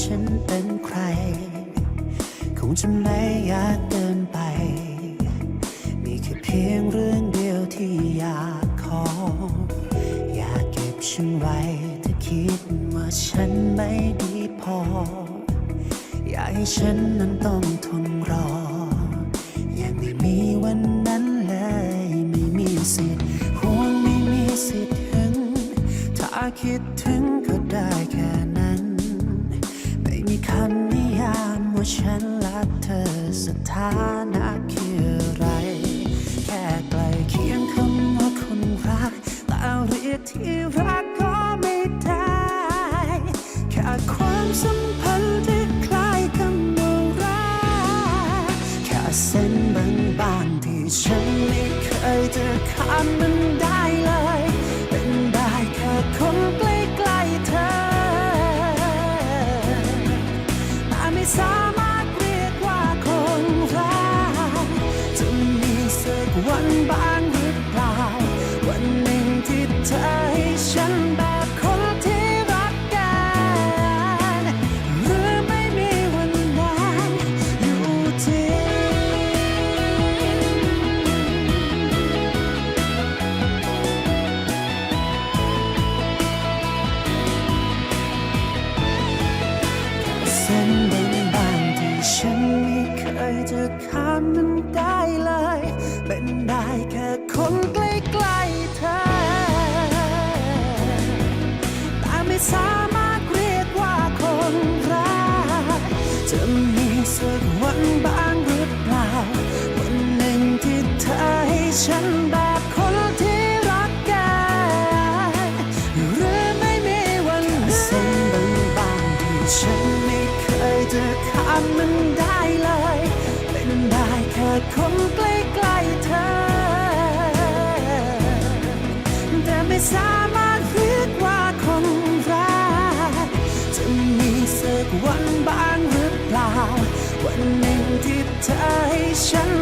ฉันเป็นใคร คงจะไม่อยากเดินไป มีแค่เพียงเรื่องเดียวที่อยากขอ อยากเก็บฉันไว้ถ้าคิดว่าฉันไม่ดีพอ อยากให้ฉันนั้นต้องทนรอ ยังไม่มีวันนั้นเลย ไม่มีสิทธิ์ห่วงไม่มีสิทธิ์ถึงถ้าคิด เคยจะข้ามมันได้ ฉันแบบคนที่รักกันหรือไม่มีวันนั้นเส้นบางๆที่ฉันไม่เคยจะข้ามมันได้เลย เป็นได้แค่คนใกล้ๆเธอ แต่ไม่สามารถเรียกว่าคนรักจะมีสักวันบ้างหรือเปล่า วันหนึ่งที่เธอให้ฉัน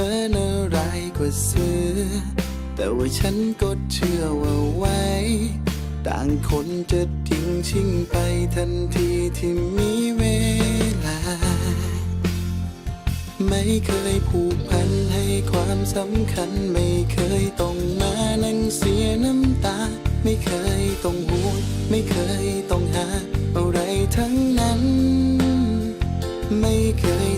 เธอน่าร้ายกว่าเสือ แต่ว่าฉันก็เชื่อว่าไว้ ต่างคนจะทิ้งชิงไปทันทีที่มีเวลา ไม่เคยผูกพันให้ความสำคัญ ไม่เคยต้องมานั่งเสียน้ำตา ไม่เคยต้องห่วงไม่เคยต้องหา อะไรทั้งนั้น ไม่เคย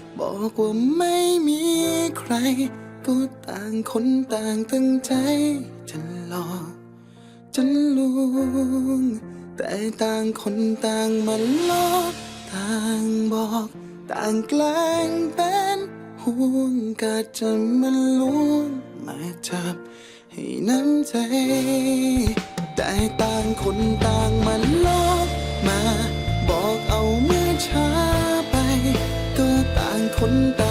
บอกว่าไม่มีใคร ก็ต่างคนต่างตั้งใจจะหลอกจะลวงแต่ต่างคนต่างมันลอกต่างบอก ต่างแกล้งเป็นห่วงก็จะมันลวงมาจับให้น้ำใจ แต่ต่างคนต่างมันลอกมา คนต่า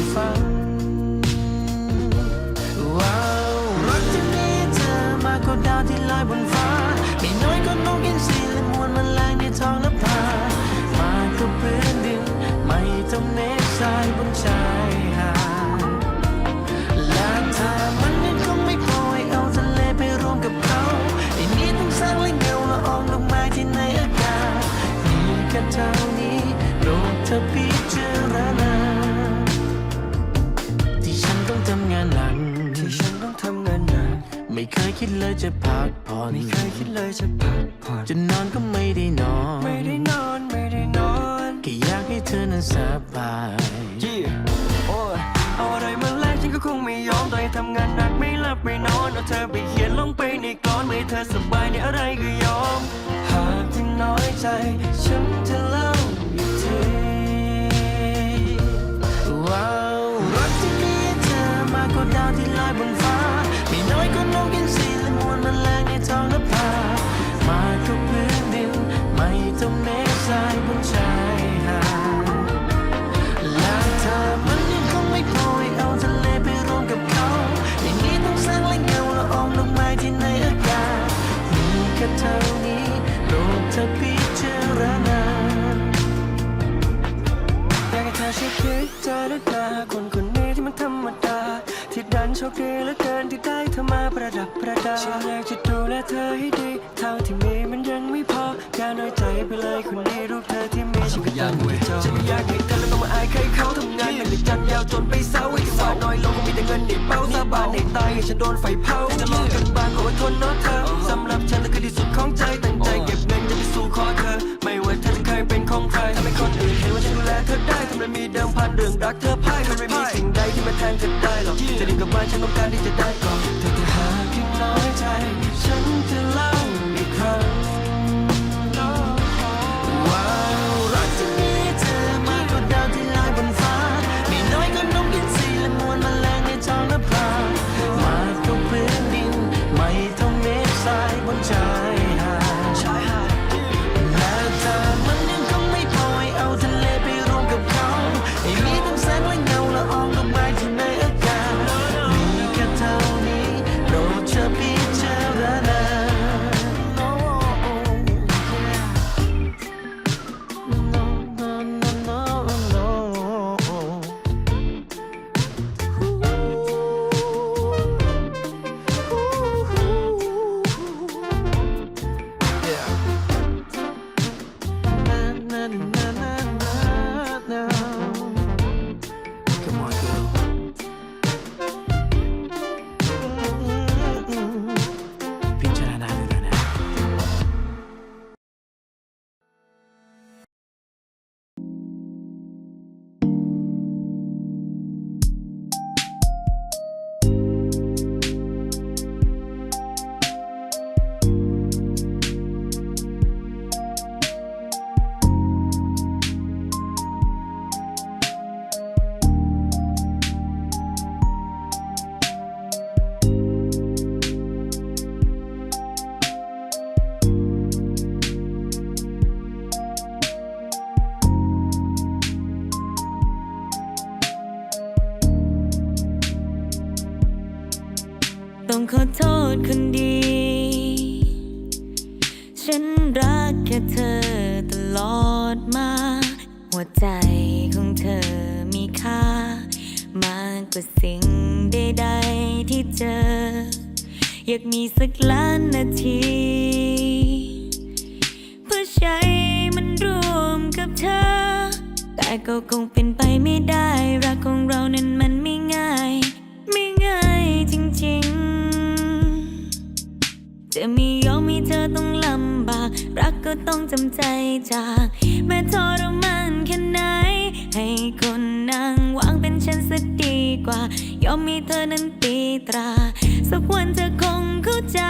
กกว่าดาวที่ลอยบนฟ้า ไม่น้อยก็นกอินทรีและมวลแมลงในท้องนภามากกว่าพื้นดิน ไม่ต้องเมฆทรายบนชายหาดและถ้ามันยังคงไม่พอให้เอาทะเลไปรวมกับเขาไอ้นี้ต้องสร้างและเงาละอองลงมาที่ในอากาศมีแค่เท่านี้โปรดเธอพิจารณาที่ฉันต้องทำงานหนัก ไม่เคยคิดเลยจะพักผ่อนไม่เคยคิดเลยจะพักผ่อนจะนอนก็ไม่ได้นอน ไม่ได้นอนไม่ได้นอนแค่อยากให้เธอนั้นสบายยี่โอ้ยเอาอะไรมาแลกฉันก็คงไม่ยอทำงานหนักไม่หลับไม่นอนเอาเธอไปเขียนลงไปในกลอนไม่ให้เธอสบายในอะไรก็ยอม หากที่น้อยใจฉันจะเล่าอีกทีว้าวรักที่มีเธอมากกว่าดาวที่ลอยบนฟ้าไม่น้อย ก็นกอินทรีและมวลแรงในท้องนภามาทุกพื้นดิน ไม่ต้องเมฆสายบนชาย ชคดีเหลือเกินที่ได้เธอมาประดับประดาฉันอยากจะดูแลเธอให้ดีเท่าที่มีมันยังไม่พออย่าน้อยใจไปเลยคนนี้รูปเธอที่มีฉันก็ยังไม่จบฉันไม่อยากให้เธอแล้วต้องมาอายใครเขาทำงานหนักในจันทร์ยาวจนไปเศร้าไอ้ที่ว่าน้อยลงก็มีแต่เงินในเป้าสาบานในตายให้ฉันโดนไฟเผาจะรอกันบางก็อดทนเนาะเธอ ต้องการที่จะได้ก่อน วใจของเธอมีค่า มากกว่าสิ่งใดๆที่เจอ อยากมีสักล้านนาที เพื่อใช้มันร่วมกับเธอ แต่ก็คงเป็นไปไม่ได้ รักของเรานั้นมันไม่ง่าย ไม่ง่ายจริงๆ จะมียอมให้เธอต้องลำบาก รักก็ต้องจำใจจาก อมมีเธอนั้นตีตรา สักวันเธอคงเข้าใจ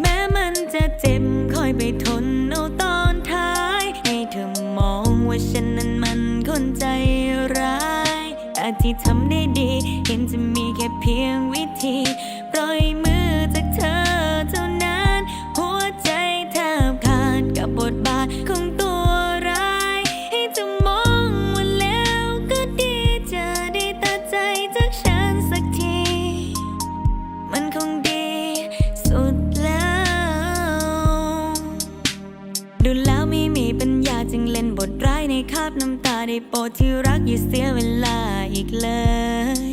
แม้มันจะเจ็บคอยไปทนเอาตอนท้าย ให้เธอมองว่าฉันนั้นมันคนใจร้ายแต่ที่ทำได้ดี เห็นจะมีแค่เพียงวิธี ปล่อยมือจากเธอ คงดีสุดแล้ว ดูแล้วไม่มีปัญญาจึงเล่นบทร้ายในคาบน้ำตาได้โปรดที่รักอย่าเสียเวลาอีกเลย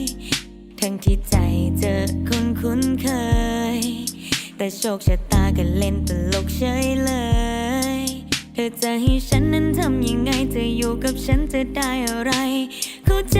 ทั้งที่ใจเจอคนคุ้นเคย แต่โชคชะตาก็เล่นตลกเฉยเลย เธอจะให้ฉันนั้นทำยังไงจะอยู่กับฉันจะได้อะไร เข้าใจ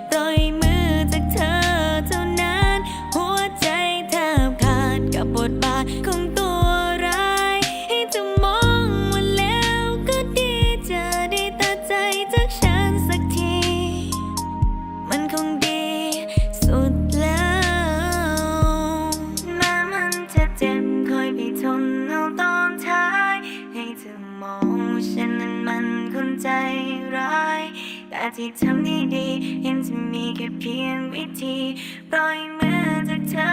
มองว่าฉันนั้นมันคนใจร้าย แต่ที่ทำได้ดีเห็นจะมีแค่เพียงวิธีปล่อยมือจากเธอ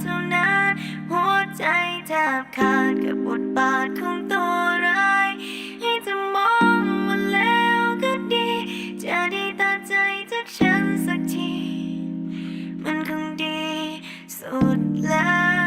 เท่านั้น หัวใจแทบขาดกับบทบาทของตัวร้ายให้จะมองมาแล้วก็ดี จะได้ตัดใจจากฉันสักที มันคงดีสุดแล้ว